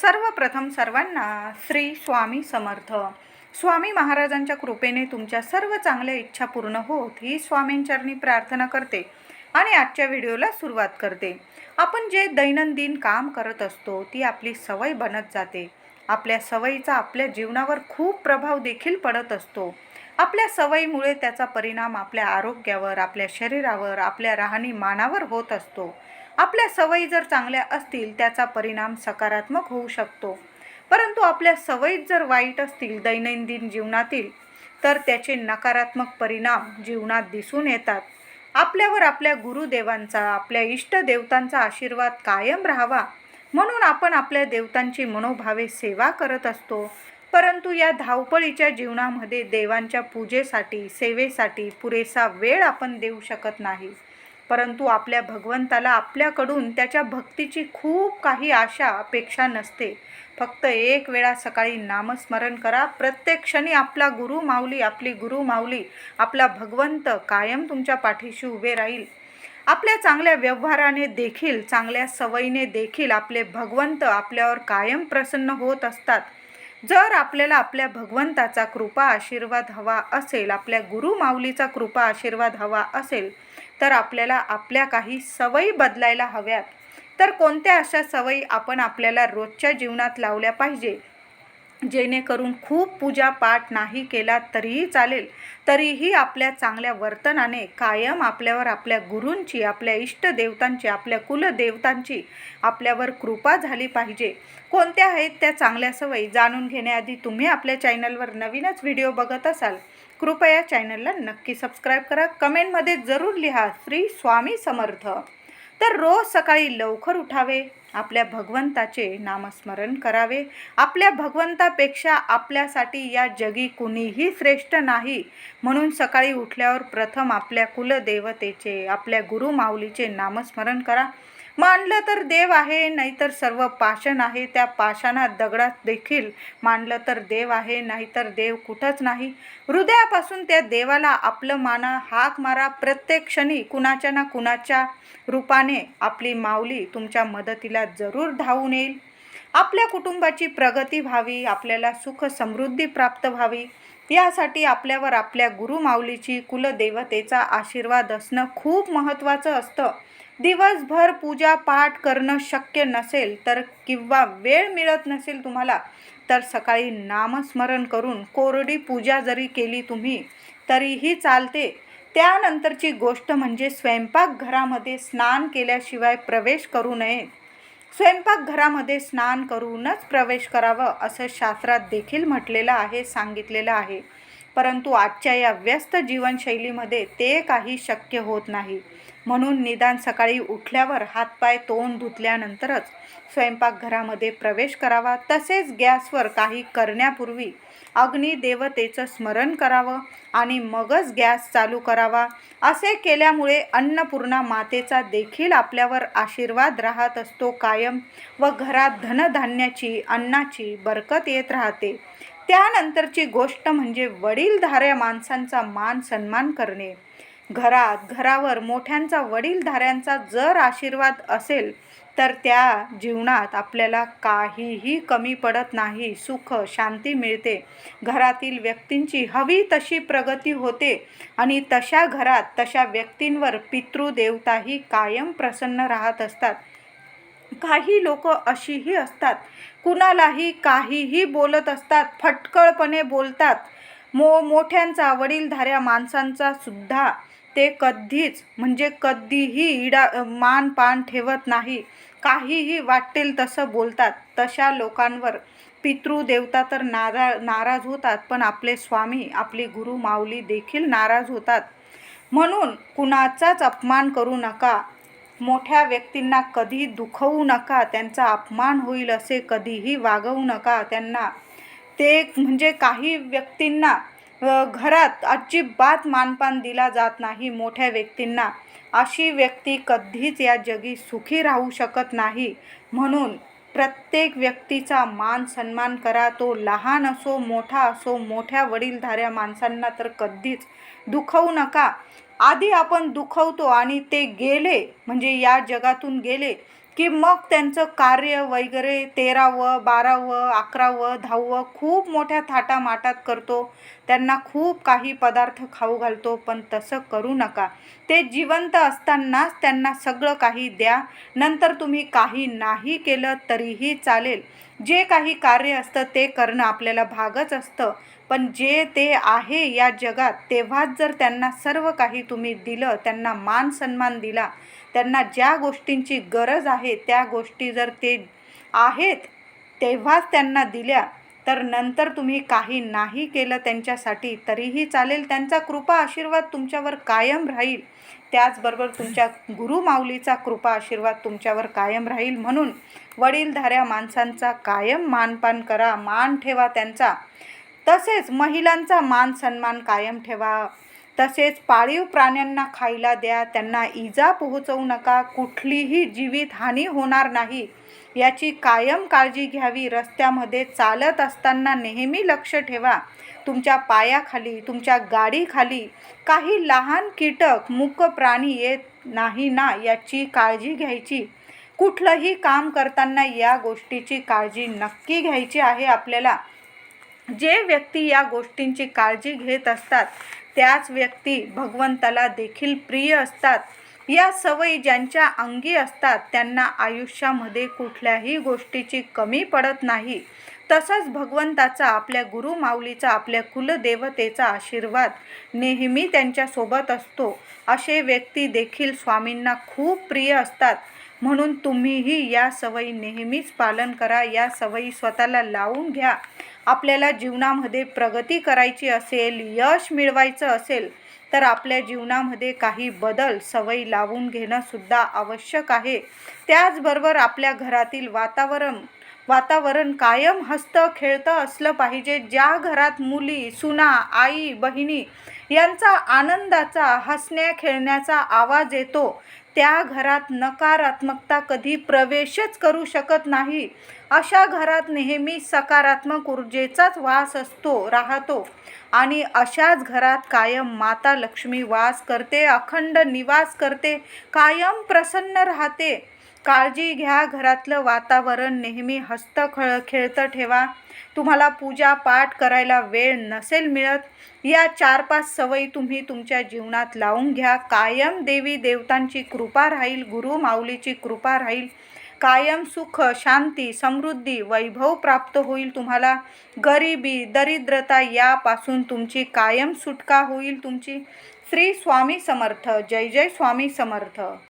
सर्वप्रथम सर्वांना श्री स्वामी समर्थ. स्वामी महाराजांच्या कृपेने तुमच्या सर्व चांगल्या इच्छा पूर्ण होत ही स्वामींचरणी प्रार्थना करते आणि आजच्या व्हिडिओला सुरुवात करते. आपण जे दैनंदिन काम करत असतो ती आपली सवय बनत जाते. आपल्या सवयीचा आपल्या जीवनावर खूप प्रभाव देखील पडत असतो. आपल्या सवयीमुळे त्याचा परिणाम आपल्या आरोग्यावर आपल्या शरीरावर आपल्या राहणीमानावर होत असतो. आपल्या सवयी जर चांगल्या असतील त्याचा परिणाम सकारात्मक होऊ शकतो. परंतु आपल्या सवयीत जर वाईट असतील दैनंदिन जीवनातील तर त्याचे नकारात्मक परिणाम जीवनात दिसून येतात. आपल्यावर आपल्या गुरुदेवांचा आपल्या इष्टदेवतांचा आशीर्वाद कायम राहावा म्हणून आपण आपल्या देवतांची मनोभावे सेवा करत असतो. परंतु या धावपळीच्या जीवनामध्ये देवांच्या पूजेसाठी सेवेसाठी पुरेसा वेळ आपण देऊ शकत नाही. परंतु आपल्या भगवंताला आपल्याकडून त्याच्या भक्तीची खूप काही आशा अपेक्षा नसते. फक्त एक वेळा सकाळी नामस्मरण करा. प्रत्येक क्षणी आपला गुरु माऊली आपली गुरु माऊली आपला भगवंत कायम तुमच्या पाठीशी उभे राहील. आपल्या चांगल्या व्यवहाराने देखील चांगल्या सवयीने देखील आपले भगवंत आपल्यावर कायम प्रसन्न होत असतात. जर आपल्याला आपल्या भगवंताचा कृपा आशीर्वाद हवा असेल आपल्या गुरु माऊलीचा कृपा आशीर्वाद हवा असेल तर आपल्याला आपल्या काही सवयी बदलायला हव्यात. तर कोणत्या अशा सवयी आपण आपल्याला रोजच्या जीवनात लावल्या पाहिजे? जेणेकरून खूप पूजा पाठ नाही केला तरीही चालेल. तरीही आपल्या चांगल्या वर्तनाने कायम आपल्यावर आपल्या गुरूंची आपल्या इष्टदेवतांची आपल्या कुलदेवतांची आपल्यावर कृपा झाली पाहिजे. कोणत्या आहेत त्या चांगल्या सवयी? जाणून घेण्याआधी तुम्ही आपल्या चॅनलवर नवीनच व्हिडिओ बघत असाल. कृपया चॅनलला नक्की सबस्क्राईब करा. कमेंटमध्ये जरूर लिहा श्री स्वामी समर्थ. तर रोज सकाळी लवकर उठावे आपल्या भगवंताचे नामस्मरण करावे. आपल्या भगवंतापेक्षा आपल्यासाठी या जगी कुणीही श्रेष्ठ नाही. म्हणून सकाळी उठल्यावर प्रथम आपल्या कुलदेवतेचे आपल्या गुरुमाऊलीचे नामस्मरण करा. मानलं तर देव आहे नाहीतर सर्व पाषाण आहे. त्या पाषाणात दगडात देखील मानलं तर देव आहे नाहीतर देव कुठंच नाही. हृदयापासून त्या देवाला आपलं माना हाक मारा. प्रत्येक क्षणी कुणाच्या ना कुणाच्या रूपाने आपली माऊली तुमच्या मदतीला जरूर धावून येईल. आपल्या कुटुंबाची प्रगती व्हावी आपल्याला सुख समृद्धी प्राप्त व्हावी. यासाठी आपल्यावर आपल्या गुरुमाऊलीची कुलदेवतेचा आशीर्वाद असणं खूप महत्त्वाचं असतं. दिवसभर पूजा पाठ करणं शक्य नसेल तर किंवा वेळ मिळत नसेल तुम्हाला तर सकाळी नामस्मरण करून कोरडी पूजा जरी केली तुम्ही तरीही चालते. त्यानंतरची गोष्ट म्हणजे स्वयंपाकघरामध्ये स्नान केल्याशिवाय प्रवेश करू नये. स्वयंपाकघरामध्ये स्नान करूनच प्रवेश करावं असं शास्त्रात देखील म्हटलेलं आहे सांगितलेलं आहे. परंतु आजच्या या व्यस्त जीवनशैलीमध्ये ते काही शक्य होत नाही. म्हणून निदान सकाळी उठल्यावर हातपाय तोंड धुतल्यानंतरच स्वयंपाकघरामध्ये प्रवेश करावा. तसेच गॅसवर काही करण्यापूर्वी अग्निदेवतेचं स्मरण करावं आणि मगच गॅस चालू करावा. असे केल्यामुळे अन्नपूर्णा मातेचा देखील आपल्यावर आशीर्वाद राहत असतो कायम व घरात धनधान्याची अन्नाची बरकत येत राहते. त्यानंतरची गोष्ट म्हणजे वडीलधाऱ्या माणसांचा मान सन्मान करणे. घरात घरावर मोठ्यांचा वडीलधाऱ्यांचा जर आशीर्वाद असेल तर त्या जीवनात आपल्याला काहीही कमी पडत नाही सुख शांती मिळते. घरातील व्यक्तींची हवी तशी प्रगती होते आणि तशा घरात तशा व्यक्तींवर पितृदेवताही कायम प्रसन्न राहत असतात. काही लोक अशीही असतात. कुणालाही काहीही बोलत असतात फटकळपणे बोलतात. मो मोठ्यांचा वडीलधाऱ्या माणसांचा सुद्धा ते कधीच म्हणजे कधीही इडा मान पान ठेवत नाही. काहीही वाटेल तसं बोलतात. तशा लोकांवर पितृदेवता तर नारा नाराज होतात पण आपले स्वामी आपली गुरु माऊली देखील नाराज होतात. म्हणून कुणाचाच अपमान करू नका. मोठ्या व्यक्तींना कधी दुखवू नका त्यांचा अपमान होईल असे कधीही वागवू नका. त्यांना ते म्हणजे काही व्यक्तींना घरात अजिबात मानपान दिला जात नाही मोठ्या व्यक्तींना. अशी व्यक्ती कधीच या जगी सुखी राहू शकत नाही. म्हणून प्रत्येक व्यक्तीचा मान सन्मान करा. तो लहान असो मोठा असो मोठ्या वडीलधाऱ्या माणसांना तर कधीच दुखवू नका. आधी आपण दुखवतो आणि ते गेले म्हणजे या जगातून गेले की मग त्यांचं कार्य वगैरे तेरावं बारावं अकरावं दहावं खूप मोठ्या थाटामाटात करतो. त्यांना खूप काही पदार्थ खाऊ घालतो पण तसं करू नका. ते जिवंत असतानाच त्यांना सगळं काही द्या. नंतर तुम्ही काही नाही केलं तरीही चालेल. जे काही कार्य असतं ते करणं आपल्याला भागच असतं. पण जे ते आहे या जगात तेव्हाच जर त्यांना सर्व काही तुम्ही दिलं त्यांना मान सन्मान दिला त्यांना ज्या गोष्टींची गरज आहे त्या गोष्टी जर ते आहेत तेव्हाच त्यांना दिल्या तर नंतर तुम्ही काही नाही केलं त्यांच्यासाठी तरीही चालेल. त्यांचा कृपा आशीर्वाद तुमच्यावर कायम राहील. त्याचबरोबर तुमच्या गुरुमाऊलीचा कृपा आशीर्वाद तुमच्यावर कायम राहील. म्हणून वडीलधाऱ्या माणसांचा कायम मानपान करा मान ठेवा त्यांचा. तसेच महिलांचा मान सन्मान कायम ठेवा. तसेच पाळीव प्राण्यांना खायला द्या त्यांना इजा पोहोचवू नका कुठलीही जीवितहानी होणार नाही. याची कायम काळजी घ्यावी रस्त्यामध्ये चालत असताना नेहमी लक्ष ठेवा. तुमच्या पायाखाली तुमच्या गाडीखाली काही लहान कीटक मूक प्राणी येत नाही ना याची काळजी घ्यायची. कुठलंही काम करताना या गोष्टीची काळजी नक्की घ्यायची आहे आपल्याला. जे व्यक्ती या गोष्टींची काळजी घेत असतात त्याच व्यक्ती भगवंताला देखील प्रिय असतात. या सवयी ज्यांच्या अंगी असतात त्यांना आयुष्यामध्ये कुठल्याही गोष्टीची कमी पडत नाही. तसंच भगवंताचा आपल्या गुरु माऊलीचा आपल्या कुलदेवतेचा आशीर्वाद नेहमी त्यांच्यासोबत असतो. असे व्यक्ती देखील स्वामींना खूप प्रिय असतात. म्हणून तुम्हीही या सवयी नेहमीच पालन करा. या सवयी स्वतःला लावून घ्या. आपल्याला जीवनामध्ये प्रगती करायची असेल यश मिळवायचं असेल तर आपल्या जीवनामध्ये काही बदल सवयी लावून घेणंसुद्धा आवश्यक आहे. त्याचबरोबर आपल्या घरातील वातावरण वातावरण कायम हस्त खेळतं असलं पाहिजे. ज्या घरात मुली सुना आई बहिणी यांचा आनंदाचा हसण्या खेळण्याचा आवाज येतो त्या घरात नकारात्मकता कधी प्रवेशच करू शकत नाही. अशा घरात नेहमी सकारात्मक ऊर्जेचाच वास असतो राहतो. आणि अशाच घरात कायम माता लक्ष्मी वास करते अखंड निवास करते कायम प्रसन्न राहते. काळजी घ्या घरातलं वातावरण नेहमी हस्त खळ खेळतं ठेवा. तुम्हाला पूजा पाठ करायला वेळ नसेल मिळत. या चार पाच सवयी तुम्ही तुमच्या जीवनात लावून घ्या. कायम देवी देवतांची कृपा राहील गुरु माऊलीची कृपा राहील. कायम सुख शांती समृद्धी वैभव प्राप्त होईल तुम्हाला. गरिबी दरिद्रता यापासून तुमची कायम सुटका होईल तुमची. श्री स्वामी समर्थ. जय जय स्वामी समर्थ.